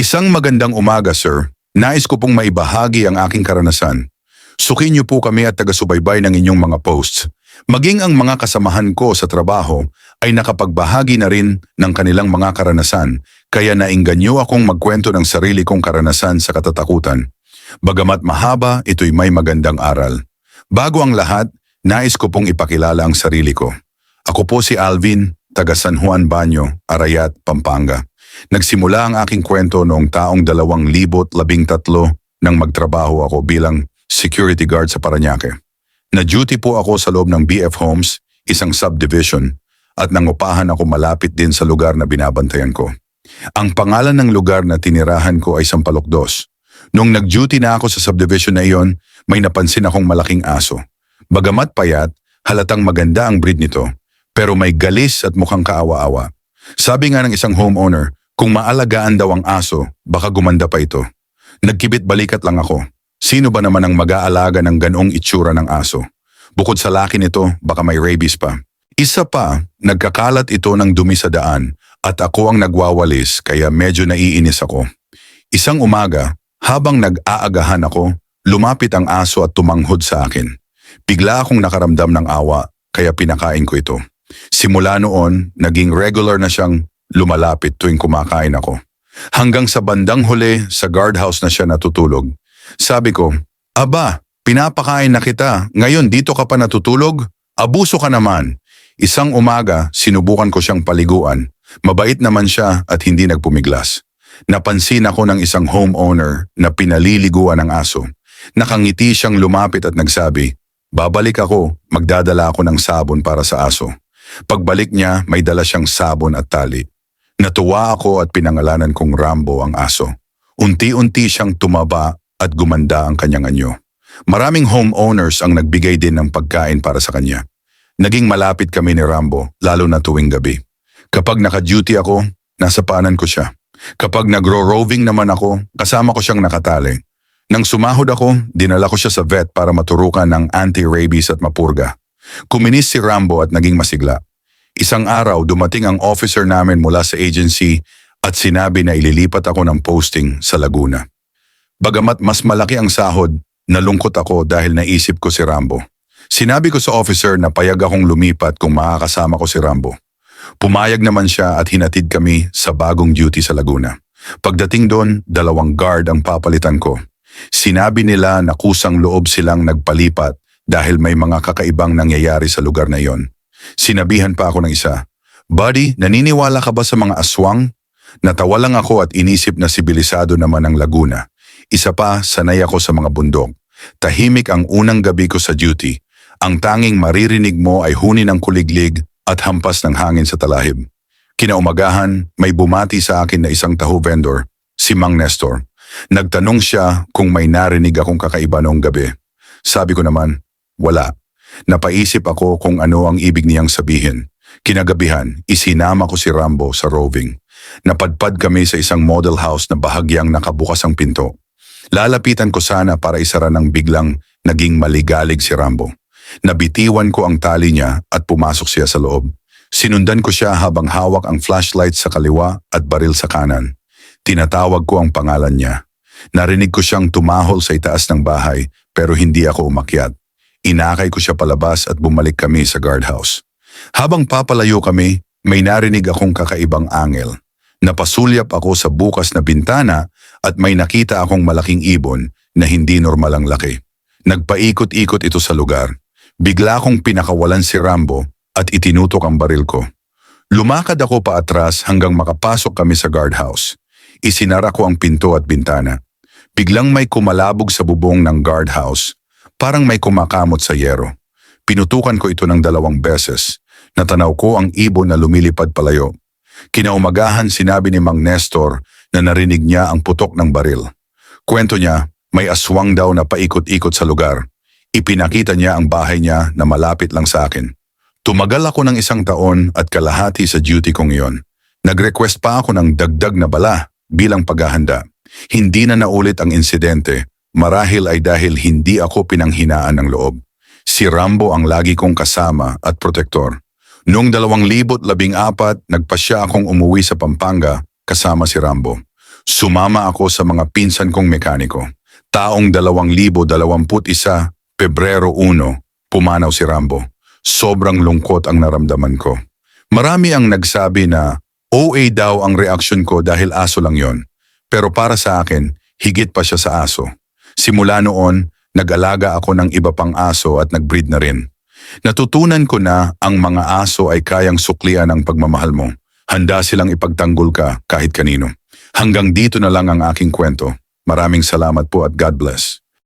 Isang magandang umaga, sir. Nais ko pong maibahagi ang aking karanasan. Sukin niyo po kami at taga-subaybay ng inyong mga posts. Maging ang mga kasamahan ko sa trabaho ay nakapagbahagi na rin ng kanilang mga karanasan, kaya naingganyo akong magkwento ng sarili kong karanasan sa katatakutan. Bagamat mahaba, ito'y may magandang aral. Bago ang lahat, nais ko pong ipakilala ang sarili ko. Ako po si Alvin, taga San Juan Banyo, Arayat, Pampanga. Nagsimula ang aking kwento noong taong 2013 nang magtrabaho ako bilang security guard sa Paranaque. Na-duty po ako sa loob ng BF Homes, isang subdivision, at nangupahan ako malapit din sa lugar na binabantayan ko. Ang pangalan ng lugar na tinirahan ko ay Sampaloc Dos. Nung nag-duty na ako sa subdivision na iyon, may napansin akong malaking aso. Bagamat payat, halatang maganda ang breed nito, pero may galis at mukhang kaawa-awa. Sabi nga ng isang homeowner, kung maalagaan daw ang aso, baka gumanda pa ito. Nagkibit balikat lang ako. Sino ba naman ang mag-aalaga ng ganong itsura ng aso? Bukod sa laki nito, baka may rabies pa. Isa pa, nagkakalat ito ng dumi sa daan at ako ang nagwawalis kaya medyo naiinis ako. Isang umaga, habang nag-aagahan ako, lumapit ang aso at tumanghod sa akin. Bigla akong nakaramdam ng awa kaya pinakain ko ito. Simula noon, naging regular na siyang lumalapit tuwing kumakain ako. Hanggang sa bandang huli sa guardhouse na siya natutulog. Sabi ko, Aba, pinapakain na kita, ngayon dito ka pa natutulog? Abuso ka naman. Isang umaga, sinubukan ko siyang paliguan. Mabait naman siya at hindi nagpumiglas. Napansin ako ng isang homeowner na pinaliliguan ng aso. Nakangiti siyang lumapit at nagsabi, Babalik ako, magdadala ako ng sabon para sa aso. Pagbalik niya, may dala siyang sabon at tali. Natuwa ako at pinangalanan kong Rambo ang aso. Unti-unti siyang tumaba at gumanda ang kanyang anyo. Maraming homeowners ang nagbigay din ng pagkain para sa kanya. Naging malapit kami ni Rambo, lalo na tuwing gabi. Kapag naka-duty ako, nasa paanan ko siya. Kapag nagro-roving naman ako, kasama ko siyang nakatali. Nang sumahod ako, dinala ko siya sa vet para maturukan ng anti-rabies at mapurga. Kuminis si Rambo at naging masigla. Isang araw, dumating ang officer namin mula sa agency at sinabi na ililipat ako ng posting sa Laguna. Bagamat mas malaki ang sahod, nalungkot ako dahil naisip ko si Rambo. Sinabi ko sa officer na payag akong lumipat kung makakasama ko si Rambo. Pumayag naman siya at hinatid kami sa bagong duty sa Laguna. Pagdating doon, dalawang guard ang papalitan ko. Sinabi nila na kusang loob silang nagpalipat dahil may mga kakaibang nangyayari sa lugar na iyon. Sinabihan pa ako ng isa, Buddy, naniniwala ka ba sa mga aswang? Natawa lang ako at inisip na sibilisado naman ang Laguna. Isa pa, sanay ako sa mga bundok. Tahimik ang unang gabi ko sa duty. Ang tanging maririnig mo ay huni ng kuliglig at hampas ng hangin sa talahib. Kinaumagahan, may bumati sa akin na isang taho vendor, si Mang Nestor. Nagtanong siya kung may narinig akong kakaiba noong gabi. Sabi ko naman, wala. Napaisip ako kung ano ang ibig niyang sabihin. Kinagabihan, isinama ko si Rambo sa roving. Napadpad kami sa isang model house na bahagyang nakabukas ang pinto. Lalapitan ko sana para isara ng biglang naging maligalig si Rambo. Nabitiwan ko ang tali niya at pumasok siya sa loob. Sinundan ko siya habang hawak ang flashlight sa kaliwa at baril sa kanan. Tinatawag ko ang pangalan niya. Narinig ko siyang tumahol sa itaas ng bahay pero hindi ako umakyat. Inakay ko siya palabas at bumalik kami sa guardhouse. Habang papalayo kami, may narinig akong kakaibang angel. Napasulyap ako sa bukas na bintana at may nakita akong malaking ibon na hindi normal ang laki. Nagpaikot-ikot ito sa lugar. Bigla akong pinakawalan si Rambo at itinutok ang baril ko. Lumakad ako pa atras hanggang makapasok kami sa guardhouse. Isinara ko ang pinto at bintana. Biglang may kumalabog sa bubong ng guardhouse. Parang may kumakamot sa yero. Pinutukan ko ito ng dalawang beses. Natanaw ko ang ibon na lumilipad palayo. Kinaumagahan sinabi ni Mang Nestor na narinig niya ang putok ng baril. Kwento niya, may aswang daw na paikot-ikot sa lugar. Ipinakita niya ang bahay niya na malapit lang sa akin. Tumagal ako ng isang taon at kalahati sa duty kong iyon. Nag-request pa ako ng dagdag na bala bilang paghahanda. Hindi na naulit ang insidente, marahil ay dahil hindi ako pinanghinaan ng loob. Si Rambo ang lagi kong kasama at protektor. Noong 2014, nagpasya akong umuwi sa Pampanga kasama si Rambo. Sumama ako sa mga pinsan kong mekaniko. Taong 2021, Pebrero 1, pumanaw si Rambo. Sobrang lungkot ang naramdaman ko. Marami ang nagsabi na OA daw ang reaksyon ko dahil aso lang yon. Pero para sa akin, higit pa siya sa aso. Simula noon, nag-alaga ako ng iba pang aso at nag-breed na rin. Natutunan ko na ang mga aso ay kayang suklian ang pagmamahal mo. Handa silang ipagtanggol ka kahit kanino. Hanggang dito na lang ang aking kwento. Maraming salamat po at God bless.